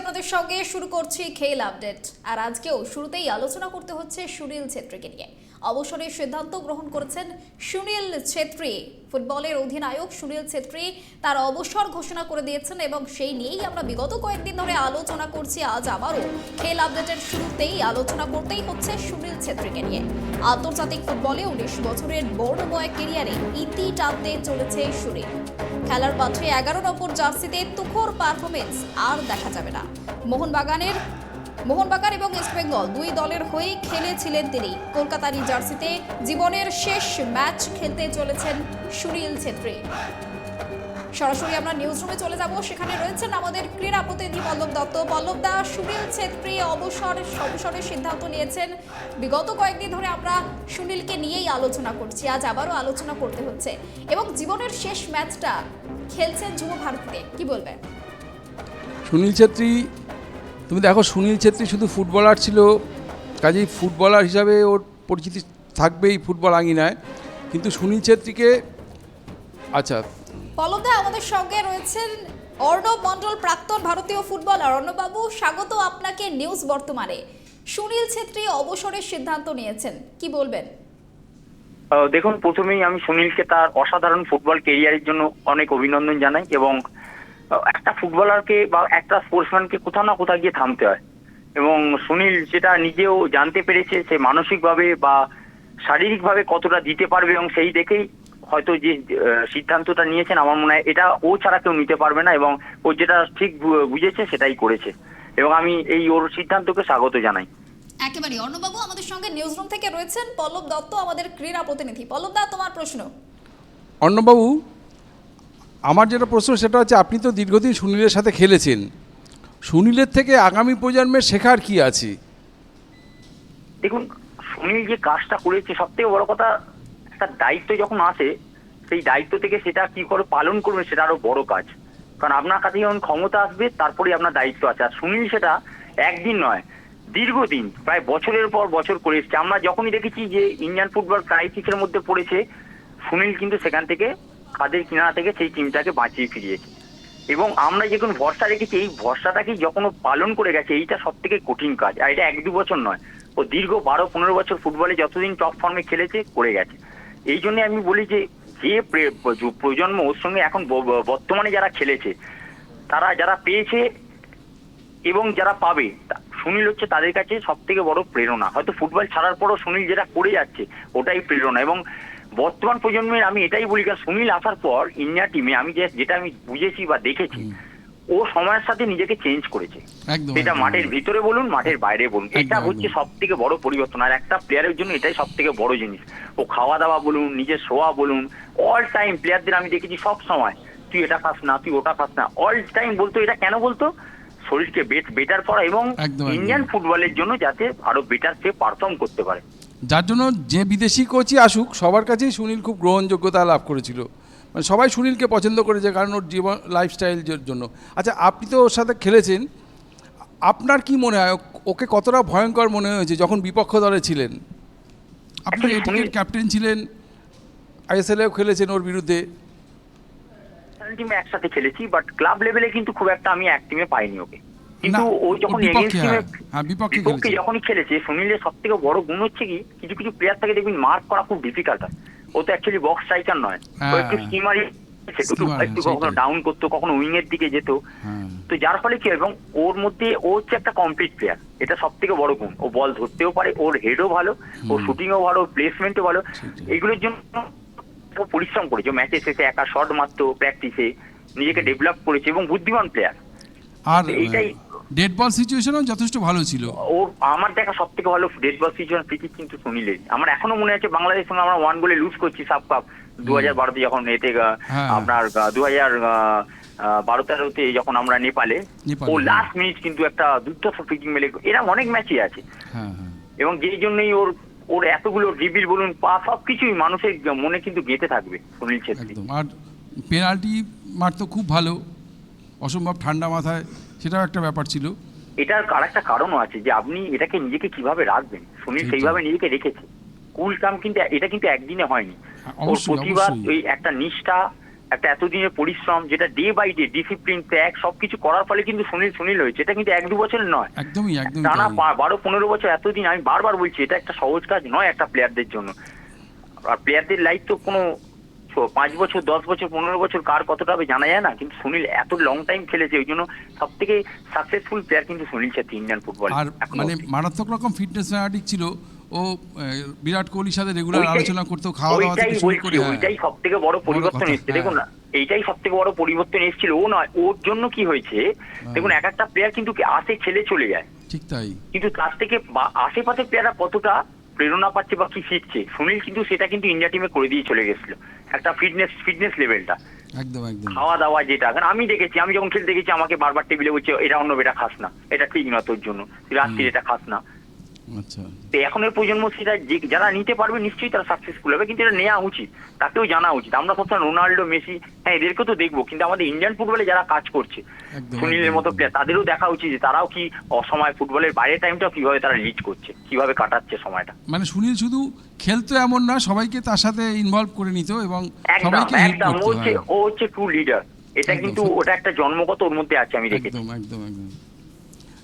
আপনাদের সঙ্গে শুরু করছি খেল আপডেট। আর আজকেও শুরুতেই আলোচনা করতে হচ্ছে সুনীল ছেত্রীকে নিয়ে। অবসরের সিদ্ধান্ত গ্রহণ করেছেন সুনীল ছেত্রী। ফুটবলের অধিনায়ক সুনীল ছেত্রী তার অবসর ঘোষণা করে দিয়েছেন এবং সেই নিয়েই আমরা বিগত কয়েকদিন ধরে আলোচনা করছি। আজ আবারও খেল আপডেটের শুরুতেই আলোচনা করতেই হচ্ছে সুনীল ছেত্রীকে নিয়ে। আন্তর্জাতিক ফুটবলে উনিশ বছরের বর্ণময় কেরিয়ারে ইতি টানতে চলেছে সুনীল। খেলার মাঠে এগারো নম্বর জার্সিতে তুখোর পারফরমেন্স আর দেখা যাবে না। মোহনবাগানের মোহনবাগান এবং ইস্টবেঙ্গল দুই দলের হয়ে খেলেছিলেন তিনি। কলকাতারই জার্সিতে জীবনের শেষ ম্যাচ খেলতে চলেছেন সুনীল ছেত্রী। সরাসরি আমরা নিউজ রুমে চলে যাব। সেখানে রয়েছেন আমাদের ক্রীড়া প্রতিনিধি পল্লব দত্ত। পল্লব দা, সুনীল ছেত্রী অবসর অবসরের সিদ্ধান্ত নিয়েছেন। বিগত কয়েকদিন ধরে আমরা সুনীলকে নিয়েই আলোচনা করছি। আজ আবারও আলোচনা করতে হচ্ছে। এবং জীবনের শেষ ম্যাচটা খেলছেন যুব ভারতীতে। কি বলবেন? সুনীল ছেত্রী তুমি দেখো সুনীল ছেত্রী শুধু ফুটবলার ছিল কাজেই ফুটবলার হিসাবে ওর পরিচিতি থাকবেই ফুটবল আঙিনায়। কিন্তু সুনীল ছেত্রীকে আচ্ছা। পল্লব আমাদের সঙ্গে রয়েছেন অর্ণব মণ্ডল প্রাক্তন ভারতীয় ফুটবলার। অর্ণববাবু স্বাগত আপনাকে নিউজ বর্তমানে। সুনীল ছেত্রী অবসরের সিদ্ধান্ত নিয়েছেন কি বলবেন? দেখুন প্রথমেই আমি সুনীলকে তার অসাধারণ ফুটবল কেরিয়ারের জন্য অনেক অভিনন্দন জানাই এবং একটা ফুটবলারকে বা একটা স্পোর্টসম্যানকে কোথাও না কোথাও গিয়ে থামতে হয়। এবং সুনীল যেটা নিজেও জানতে পেরেছে সে মানসিকভাবে বা শারীরিকভাবে কতটা দিতে পারবে এবং সেই দেখেই হয়তো যে সিদ্ধান্তটা নিয়েছেন আমার মনে হয় এটা ও ছাড়া কেউ নিতে পারবে না এবং ও যেটা ঠিক বুঝেছে সেটাই করেছে। এবং আমি এই ওর সিদ্ধান্তকে স্বাগত জানাই। একেবারে অর্ণবাবু আমাদের সঙ্গে নিউজ রুম থেকে রয়েছেন পল্লব দত্ত আমাদের ক্রীড়া প্রতিনিধি। পল্লব দা তোমার প্রশ্ন? অর্ণবাবু আমার যেটা প্রশ্ন, সেটা হচ্ছে আপনি তো দীর্ঘদিন সুনীলের সাথে খেলেছেন। সুনীলের থেকে আগামী প্রজন্মের শেখার কি আছে? দেখুন, সুনীল যে কাজটা করেছে, সব থেকে বড় কথা, একটা দায়িত্ব যখন আসে, সেই দায়িত্ব থেকে সেটা কি করে পালন করবে, সেটা আরও বড় কাজ। কারণ আপনার কাছে যখন ক্ষমতা আসবে তারপরে আপনার দায়িত্ব আছে। আর সুনীল সেটা একদিন নয়, দীর্ঘদিন, প্রায় বছরের পর বছর করে এসছে। আমরা যখনই দেখেছি যে ইন্ডিয়ান ফুটবল ক্রাইসিসের মধ্যে পড়েছে, সুনীল কিন্তু সেখান থেকে কাদের কিনারা থেকে সেই টিমটাকে বাঁচিয়ে ফিরিয়েছে। এবং আমরা যখন ভরসা রেখেছি, এই ভরসাটাকেই যখন পালন করে গেছে, এইটা সব থেকে কঠিন কাজ। আর এটা এক দু বছর নয়, ও দীর্ঘ বারো পনেরো বছর ফুটবলে যতদিন টপ ফর্মে খেলেছে, করে গেছে। এই জন্য আমি বলি যে যে প্রজন্ম ওর সঙ্গে এখন বর্তমানে যারা খেলেছে, তারা যারা পেয়েছে এবং যারা পাবে সুনীল হচ্ছে তাদের কাছে সব থেকে বড় প্রেরণা। হয়তো ফুটবল ছাড়ার পরও সুনীল যেটা করে যাচ্ছে, ওটাই প্রেরণা। এবং বর্তমান প্রজন্মের আমি এটাই বলি কারণ সুনীল আসার পর ইন্ডিয়া টিমে আমি যে যেটা আমি বুঝেছি বা দেখেছি ও সময়ের সাথে নিজেকে চেঞ্জ করেছে। সেটা মাঠের ভিতরে বলুন মাঠের বাইরে বলুন। এটা হচ্ছে সব থেকে বড় পরিবর্তন। আর একটা প্লেয়ারের জন্য এটাই সব থেকে বড় জিনিস। ও খাওয়া দাওয়া বলুন নিজের শোয়া বলুন অল টাইম প্লেয়ারদের আমি দেখেছি সব সময় তুই এটা খাস না তুই ওটা খাস না। অল টাইম বলতো এটা কেন বলতো? শরীরকে বেটার করা এবং। ইন্ডিয়ান ফুটবলের জন্য যাতে আরও বেটার সে পারফর্ম করতে পারে। যার জন্য যে বিদেশি কোচই আসুক সবার কাছেই সুনীল খুব গ্রহণযোগ্যতা লাভ করেছিল। মানে সবাই সুনীলকে পছন্দ করেছে কারণ ওর জীবন লাইফস্টাইলের জন্য। আচ্ছা আপনি তো ওর সাথে খেলেছেন। আপনার কি মনে হয় ওকে কতটা ভয়ঙ্কর মনে হয়েছে যখন বিপক্ষ দলে ছিলেন? আপনি এটিকের ক্যাপ্টেন ছিলেন আইএসএলেও খেলেছেন ওর বিরুদ্ধে। টিমে একসাথে খেলেছি বাট ক্লাব লেভেলে কিন্তু খুব একটা আমি এক টিমে পাইনি ওকে। কিন্তু ও যখন বিপক্ষে, বিপক্ষে বিপক্ষে খেলেছে। যখনই খেলেছে সুনীলের সব থেকে বড় গুণ হচ্ছে কি কিছু কিছু প্লেয়ার থাকে দেখবেন মার্ক করা খুব ডিফিকাল্ট হয়। ও তো অ্যাকচুয়ালি বক্স স্ট্রাইকার নয়। ও হ্যাঁ। একটু স্কিমারই একটু কখনো ডাউন করতো কখনো উইং এর দিকে যেত। হ্যাঁ। তো যার ফলে কি এবং ওর মধ্যে ও হচ্ছে একটা কমপ্লিট প্লেয়ার এটা সব থেকে বড় গুণ। ও বল ধরতেও পারে ওর হেডও ভালো ওর শুটিংও ভালো প্লেসমেন্টও ভালো। এগুলোর জন্য পরিশ্রম করেছে। ম্যাচে শেষে একা শট মারতো প্র্যাকটিসে নিজেকে ডেভেলপ করেছে এবং বুদ্ধিমান প্লেয়ার আর এইটাই- ডেড বল সিচুয়েশনও যথেষ্ট ভালো ছিল। ওর আমার দেখা সব থেকে ভালো ডেড বল সিজন ফ্রিকিক কিন্তু সুনীলের আমার এখনও মনে আছে বাংলাদেশের সঙ্গে আমরা ওয়ান গোলে লুজ করছি সাব কাপ দু হাজার বারোতে যখন এতে হ্যাঁ। আপনার দু হাজার বারো তেরোতে যখন আমরা নেপালে ও হ্যাঁ। লাস্ট মিনিট কিন্তু একটা দুর্ধর্ষ ফ্রিকিং মেলে এরকম অনেক ম্যাচই আছে। হ্যাঁ হ্যাঁ। এবং যেই জন্যই ওর ওর এতগুলো ড্রিবিল বলুন পা সব কিছুই মানুষের মনে কিন্তু গেঁথে থাকবে সুনীল ছেত্রী। আর পেনাল্টি মারতো খুব ভালো। অসম্ভব ঠান্ডা মাথায়। সেটাও একটা ব্যাপার ছিল। এটার আর একটা কারণও আছে যে আপনি এটাকে নিজেকে কীভাবে রাখবেন? সুনীল সেইভাবে নিজেকে রেখেছে। কুল কাম কিন্তু এটা কিন্তু একদিনে হয়নি। হ্যাঁ, ওর প্রতিবাদ ওই একটা নিষ্ঠা একটা এতদিনের পরিশ্রম যেটা ডে বাই ডে ডিসিপ্লিন ত্যাগ সবকিছু করার ফলে কিন্তু সুনীল সুনীল হয়েছে। এটা কিন্তু এক দু বছর নয়। একদমই একদমই টানা বারো পনেরো বছর এতদিন আমি বারবার বলছি এটা একটা সহজ কাজ নয় একটা প্লেয়ারদের জন্য। আর প্লেয়ারদের লাইফ তো কোনো পাঁচ বছর দশ বছর পনেরো বছর কার কতটা হবে জানা যায় না কিন্তু সুনীল এত লং টাইম খেলেছে ওই জন্য সব থেকে সাকসেসফুল প্লেয়ার কিন্তু সুনীল ছেত্রী ইন্ডিয়ান ফুটবল আর মানে মারাত্মক রকম ফিটনেস ফ্যানাটিক ছিল ও বিরাট কোহলির সাথে রেগুলার আলোচনা করতো খাওয়া দাওয়া থেকে শুরু করে হ্যাঁ। ওইটাই সব থেকে বড় পরিবর্তন এসছে হ্যাঁ। দেখুন না এইটাই সব থেকে বড় পরিবর্তন এসেছিল ও নয় ওর জন্য কি হয়েছে হ্যাঁ। দেখুন এক একটা প্লেয়ার কিন্তু আসে খেলে চলে যায় ঠিক তাই কিন্তু তার থেকে আশেপাশে প্লেয়াররা কতটা প্রেরণা পাচ্ছে বা কি শিখছে সুনীল কিন্তু সেটা কিন্তু ইন্ডিয়া টিমে করে দিয়ে চলে গেছিল। একটা ফিটনেস ফিটনেস লেভেলটা একদম একদম। খাওয়া দাওয়া যেটা কারণ আমি দেখেছি আমি যখন খেলতে গেছি আমাকে বারবার টেবিলে বলছে এটা অন্য বেটা খাস না। এটা ঠিক না তোর জন্য। তুই রাত্রির এটা খাস না। আচ্ছা। তো এখনের প্রজন্ম সেটা যে- যারা নিতে পারবে নিশ্চয়ই তারা সাকসেসফুল হবে কিন্তু এটা নেওয়া উচিত। তাকেও জানা উচিত। আমরা সবসময় রোনাল্ডো মেসি হ্যাঁ এদেরকে তো দেখব কিন্তু আমাদের ইন্ডিয়ান ফুটবলে যারা কাজ করছে সুনীলের মতো প্লেয়ার তাদেরও দেখা উচিত যে তারাও কি অসময় ফুটবলের বাইরের টাইমটাও কীভাবে তারা লিড করছে কীভাবে কাটাচ্ছে সময়টা। মানে সুনীল শুধু খেলতো এমন না সবাইকে তার সাথে ইনভলভ করে নিত এবং একদম সবাইকে হেল্প হ্যাঁ। ও হচ্ছে ট্রু লিডার এটা কিন্তু ওটা একটা জন্মগত ওর মধ্যে আছে আমি দেখেছি। একদম একদম একদম।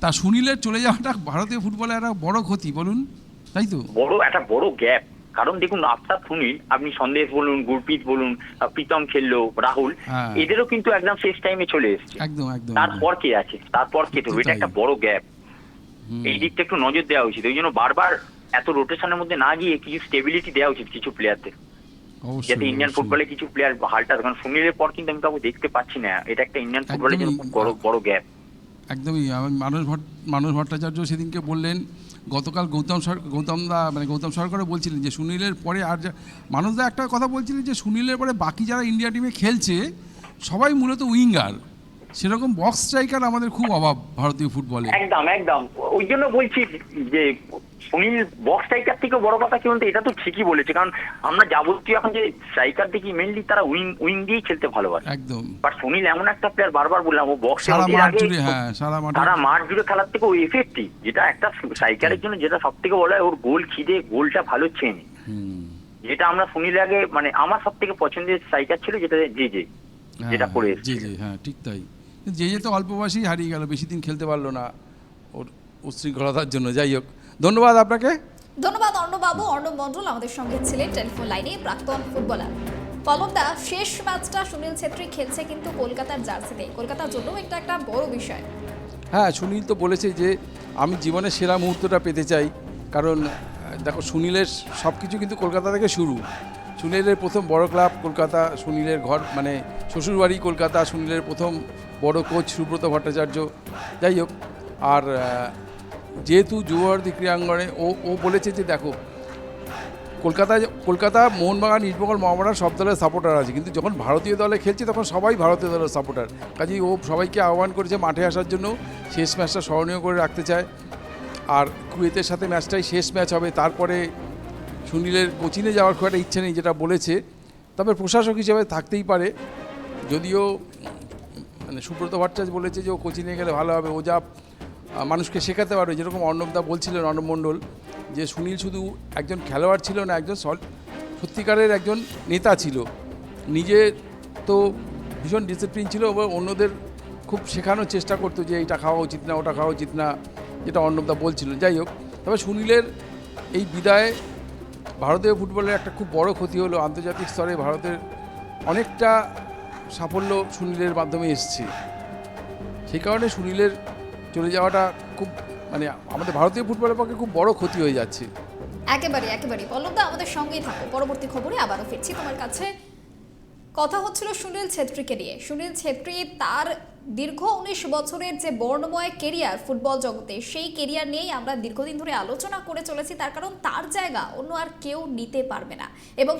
তা সুনীলের চলে যাওয়াটা ভারতীয় ফুটবলে একটা বড় ক্ষতি বলুন। তাই তো? বড় একটা বড় গ্যাপ। কারণ দেখুন আফতাব সুনীল আপনি সন্দেশ বলুন গুরপ্রীত বলুন প্রীতম খেললো রাহুল হ্যাঁ। এদেরও কিন্তু একদম শেষ টাইমে চলে এসছে। একদম একদম তারপর কে আছে? তারপর কে তো এটা একটা বড় গ্যাপ। এই দিকটা একটু নজর দেওয়া উচিত। ওই জন্য বারবার এত রোটেশনের মধ্যে না গিয়ে কিছু স্টেবিলিটি দেওয়া উচিত কিছু প্লেয়ারদের যাতে ইন্ডিয়ান। ফুটবলে কিছু প্লেয়ার হালটা কারণ সুনীলের পর কিন্তু আমি কাউকে দেখতে পাচ্ছি না। এটা একটা ইন্ডিয়ান ফুটবলের জন্য খুব বড় বড় গ্যাপ। একদমই মানস ভট্ট মানস ভট্টাচার্য সেদিনকে বললেন, গতকাল গৌতম সর, গৌতম দা মানে গৌতম সরকারও বলছিলেন যে সুনীলের পরে আর যা মানসদা একটা কথা বলছিলেন যে সুনীলের পরে বাকি যারা ইন্ডিয়া টিমে খেলছে, সবাই মূলত উইঙ্গার। সেরকম বক্স স্ট্রাইকার আমাদের খুব অভাব ভারতীয় ফুটবলে। একদম একদম। ওই জন্য বলছি যে সুনীল বক্স স্ট্রাইকার থেকে বড় কথা কি বলতে এটা তো ঠিকই বলেছে। কারণ আমরা যাবতীয় এখন যে স্ট্রাইকার দেখি মেনলি তারা উইং উইং দিয়েই খেলতে ভালোবাসে। একদম। বাট সুনীল এমন একটা প্লেয়ার বারবার বললাম ও বক্সে সারা মাঠ জুড়ে হ্যাঁ সারা মাঠ সারা মাঠ জুড়ে খেলার থেকে ও এফেক্টিভ যেটা একটা স্ট্রাইকারের জন্য যেটা সব থেকে বলা হয় ওর গোল খিদে গোলটা ভালো চেনে হুম, যেটা আমরা সুনীল আগে মানে আমার সব থেকে পছন্দের স্ট্রাইকার ছিল যেটা জে জে হ্যাঁ, যেটা করে জি জি হ্যাঁ ঠিক তাই। যে যে তো অল্প বয়সেই হারিয়ে গেল বেশি দিন খেলতে পারল না ওর উশৃঙ্খলতার জন্য। যাই হোক ধন্যবাদ আপনাকে। ধন্যবাদ অর্ণবাবু অর্ণব মণ্ডল আমাদের সঙ্গে ছিলেন টেলিফোন লাইনে প্রাক্তন ফুটবলার। পলকদা শেষ ম্যাচটা সুনীল ছেত্রী খেলছে কিন্তু কলকাতার জার্সিতে। কলকাতার জন্য এটা একটা বড় বিষয়। হ্যাঁ সুনীল তো বলেছে যে আমি জীবনের সেরা মুহূর্তটা পেতে চাই। কারণ দেখো সুনীলের সব কিছু কিন্তু কলকাতা থেকে শুরু। সুনীলের প্রথম বড় ক্লাব কলকাতা সুনীলের ঘর মানে শ্বশুরবাড়ি কলকাতা সুনীলের প্রথম বড় কোচ সুব্রত ভট্টাচার্য। যাই হোক আর যেহেতু যুবভারতী ক্রীড়াঙ্গনে, ও ও বলেছে যে দেখো কলকাতায় কলকাতা, মোহনবাগান ইস্টবেঙ্গল মহামারার সব দলের সাপোর্টার আছে। কিন্তু যখন ভারতীয় দলে খেলছে, তখন সবাই ভারতীয় দলের সাপোর্টার কাজেই ও সবাইকে আহ্বান করেছে মাঠে আসার জন্য, শেষ ম্যাচটা স্মরণীয় করে রাখতে চায়। আর কুয়েতের সাথে ম্যাচটাই শেষ ম্যাচ হবে। তারপরে সুনীলের কোচিনে যাওয়ার খুব একটা ইচ্ছে নেই, যেটা বলেছে। তবে প্রশাসক হিসেবে থাকতেই পারে। যদিও মানে সুব্রত ভট্টাচার্য বলেছে যে ও কোচিনে গেলে ভালো হবে। ও যা মানুষকে শেখাতে পারবে। যেরকম অর্ণবদা বলছিলেন, অর্ণব মণ্ডল, যে সুনীল শুধু একজন খেলোয়াড় ছিল না, একজন সত্যিকারের একজন নেতা ছিল। নিজে তো ভীষণ ডিসিপ্লিন ছিল এবং অন্যদের খুব শেখানোর চেষ্টা করতো যে এটা খাওয়া উচিত না, ওটা খাওয়া উচিত না, যেটা অর্ণবদা বলছিল যাই হোক, তবে সুনীলের এই বিদায় ভারতীয় ফুটবলের একটা খুব বড় ক্ষতি হলো। আন্তর্জাতিক স্তরে ভারতের অনেকটা সাফল্য সুনীলের মাধ্যমে এসছে। সেই কারণে সুনীলের চলে যাওয়াটা খুব মানে আমাদের ভারতীয় ফুটবলের পক্ষে খুব বড় ক্ষতি হয়ে যাচ্ছে। একেবারে একেবারে পল্লবদা আমাদের সঙ্গেই থাকো। পরবর্তী খবরে আবারও ফিরছি তোমার কাছে। কথা হচ্ছিল সুনীল ছেত্রীকে নিয়ে। সুনীল ছেত্রী তার দীর্ঘ উনিশ বছরের যে বর্ণময় কেরিয়ার ফুটবল জগতে, সেই কেরিয়ার নিয়েই আমরা দীর্ঘদিন ধরে আলোচনা করে চলেছি। তার কারণ তার জায়গা অন্য আর কেউ নিতে পারবে না। এবং